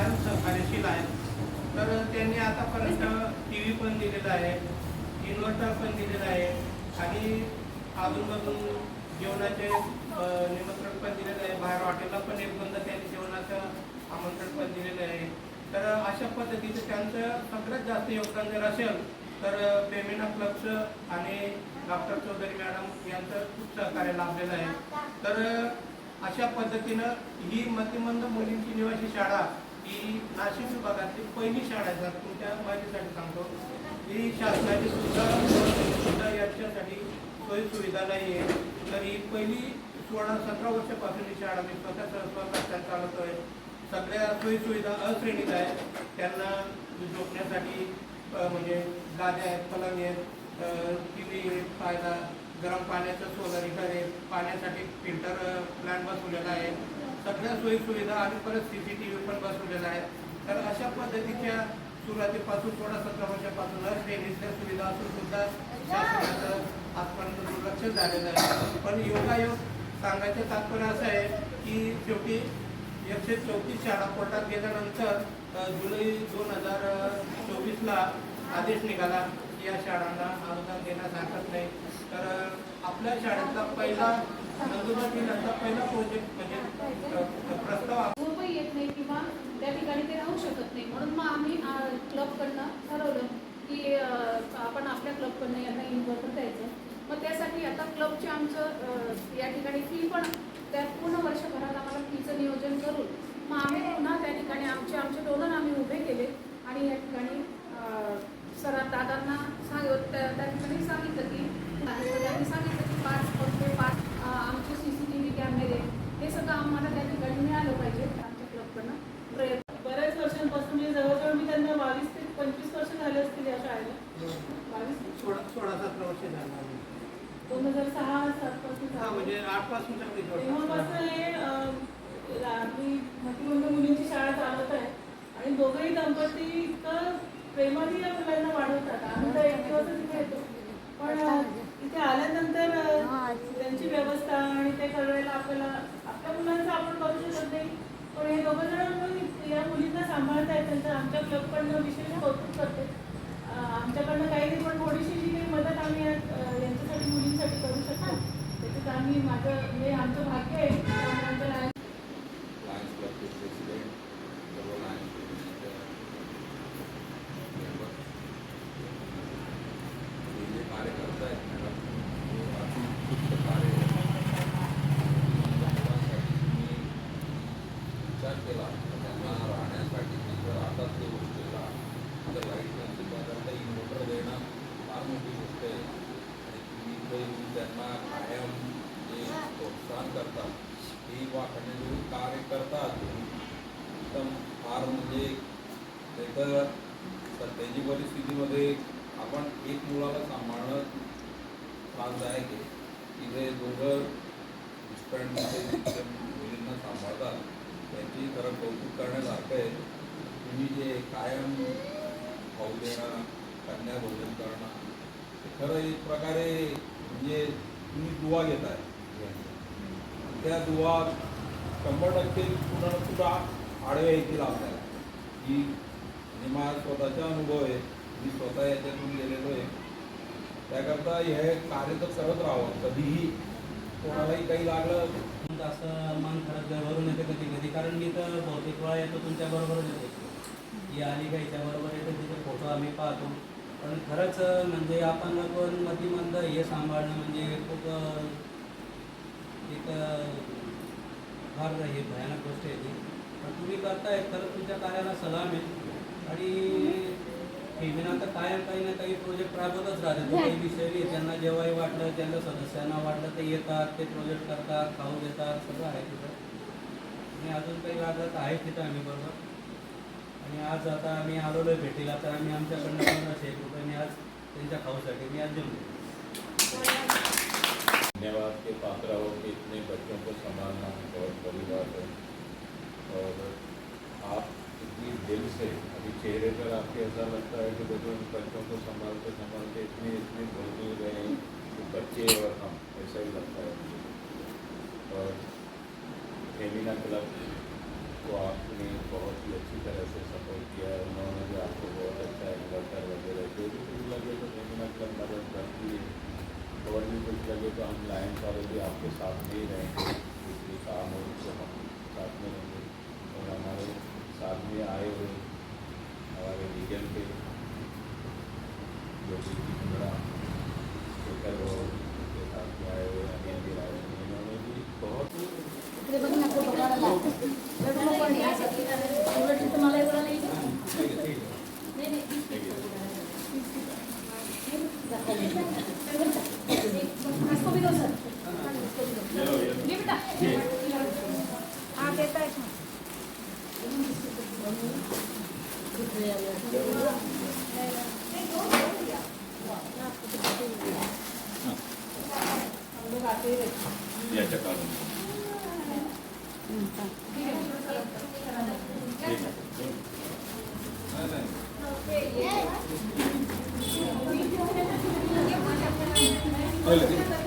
कायम सहकार्यशील आहेत. तर त्यांनी आतापर्यंत टी व्ही पण दिलेला आहे इन्व्हर्टर पण दिलेला आहे आणि अजूनमधून जेवणाचे निमंत्रण पण दिलेलं आहे. बाहेर हॉटेलला पण एक बंद त्यांनी जेवणाचं आमंत्रण पण दिलेलं आहे. तर अशा पद्धतीचं त्यांचं सगळ्यात जास्त योगदान जर असेल तर बेमिना क्लबचं आणि डॉक्टर चौधरी मॅडम यांचं खूप सहकार्य लाभलेलं आहे. तर अशा पद्धतीनं ही मतिमंद मुलींची निवासी शाळा ही नाशिक विभागातली पहिली शाळा आहे. जर तुमच्या माहितीसाठी सांगतो ही शासनाची सुद्धा सुद्धा याच्यासाठी सोयी सुविधा नाही आहे तर ही पहिली सोळा सतरा वर्षापासून ही शाळा मी स्वतः स्वतः आहे सगळ्या सोयी सुविधा अश्रेणीत आहेत त्यांना झोपण्यासाठी म्हणजे गाद्या आहेत पलंग आहेत टी व्ही पाहायला गरम पाण्याचं सोलर हिटर आहे. पाण्यासाठी फिल्टर प्लॅन बसवलेला आहे. सगळ्या सोयीसुविधा आणि परत सी सी टी व्ही पण बसवलेला आहे. तर अशा पद्धतीच्या सुरुवातीपासून सोळा सतरा वर्षापासून श्रेणीतल्या सुविधा असून सुद्धा शासनाचं आजपर्यंत दुर्लक्ष झालेलं आहे. पण योगायोग सांगायचं तात्पर्य असं आहे की शेवटी एकशे चौतीस शाळा कोर्टात गेल्यानंतर जुलै दोन हजार चोवीसला आदेश निघाला या शाळांना अनुदान देण्यास हरकत नाही. तर आपल्या शाळेतला पहिला नंदुरबार जिल्ह्यातला पहिला प्रोजेक्ट म्हणजे प्रस्ताव झोपही येत नाही किंवा त्या ठिकाणी ते राहू शकत नाही. म्हणून मग आम्ही क्लबकडनं ठरवलं की आपण आपल्या क्लबकडनं यांना इन्व्हॉल्व द्यायचं. मग त्यासाठी आता क्लबचे आमचं या ठिकाणी फी पण त्या पूर्ण वर्षभरात आम्हाला फीचं नियोजन करून मग आम्ही पुन्हा त्या ठिकाणी आमचे आमचे डोनर आम्ही उभे केले आणि या ठिकाणी सरा दादा सांग त्या त्या ठिकाणी सांगितलं की त्यांनी सांगितलं की पाच पंखे पाच अं, आमचे सी सी टी व्ही कॅमेरे हे सगळं आम्हाला त्या ठिकाणी मिळालं पाहिजे आमच्या क्लबकडनं प्रयत्न बऱ्याच वर्षांपासून म्हणजे जवळजवळ मी त्यांना बावीस ते पंचवीस वर्ष झाले असतील या शाळेला बावीस सोळा सोळा सतरा वर्ष झालं दोन हजार सहा सात पासून म्हणजे आठपासून तेव्हापासून हे आपली मतिमंद मुलींची शाळा चालवत आहे. आणि दोघंही दंपती इतकं प्रेमाने या मुलांना वाढवतात. तर एक दिवसच इथे येतो. पण इथे आल्यानंतर त्यांची व्यवस्था आणि ते करायला आपल्याला आपल्या मुलांचं आपण करू शकत नाही. पण हे दोघं जण या मुलींना सांभाळतायत त्यांचं आमच्या क्लबकडनं विशेष कौतुक करते. आमच्याकडनं काही नाही पण थोडीशी जी काही मदत आम्ही मुलांसाठी मुलींसाठी करू शकता. त्याच्यात आम्ही माझं म्हणजे आमचं भाग्य आहे. की कार्यकर्ता आहेत मॅडम कार्य विचार केला तर त्यांना राहण्यासाठी तिथं राहतात ते गोष्टीला जर लाइट नसेल त्याकरता इन्व्हर्टर देणं फार मोठी गोष्ट आहे आणि तुम्ही त्यांना कायम जे प्रोत्साहन करतात ही वाखाणलेली कार्य करतात उत्तम फार म्हणजे ते तर सध्याची परिस्थितीमध्ये आपण एक मुलाला सांभाळणं त्रासदायक आहे तिथे दोघं हस्बंड तिथे मुलींना सांभाळतात त्यांची खरं कौतुक करण्यासारखं आहे तुम्ही जे कायम खाऊ देणं कन्या भोजन करणं खरं एक प्रकारे म्हणजे तुम्ही दुवा घेताय त्या दुवा शंभर टक्के कुठं ना कुठं आडव्या येतील आपल्याला की म्हणजे माझा स्वतःचा अनुभव आहे. मी स्वतः याच्यातून गेलेलो आहे. त्याकरता हे कार्य तर करत राहावं. कधीही कोणालाही काही लागलं असं मन खरंच भरून येते कधी कधी. कारण मी तर बहुतेक वेळा येतो तुमच्याबरोबरच येतो. ही आली का याच्याबरोबर येतं. येतो फोटो आम्ही पाहतो. पण खरंच म्हणजे आपण पण मतिमंद हे सांभाळणं म्हणजे खूप एक फार हे भयानक गोष्ट आहे ती. पण तुम्ही करताय तर तुमच्या कार्याला सलाम आहे. आणि फेमिना तर कायम काही ना काही प्रोजेक्ट राबवतच राहते काही विषय त्यांना जेव्हाही वाटलं त्यांना सदस्यांना वाटलं ते येतात ते प्रोजेक्ट करतात खाऊ देतात सगळं आहे तिथं. आणि अजून काही लागलं तर आहे तिथं आम्ही बरोबर. आणि आज आता आम्ही आलेलो आहे भेटीला तर आम्ही आमच्याकडनं त्यांच्या खाऊसाठी मी आज जल्दी? धन्यवाद के पात्र हो कि इतने बच्चों को संभालना बहुत बड़ी बात है। और आप इतनी दिल से, अभी चेहरे पर आपके ऐसा लगता है कि बच्चों बच्चों को संभालते संभालते इतने इतने भूल मिल गए हैं कि बच्चे और हम, ऐसा ही लगता है मुझे। और फेमिना क्लब को आपने बहुत ही अच्छी तरह से सपोर्ट तो हम लाइन वाले भी आपके साथ ही रहेंगे बिजली काम और उनसे हम साथ में रहेंगे और हमारे साथ में आए हुए हमारे रीजन के जो भी बड़ा स्पीकर हो उनके साथ में आए हुए याच्या कारण ठीक आहे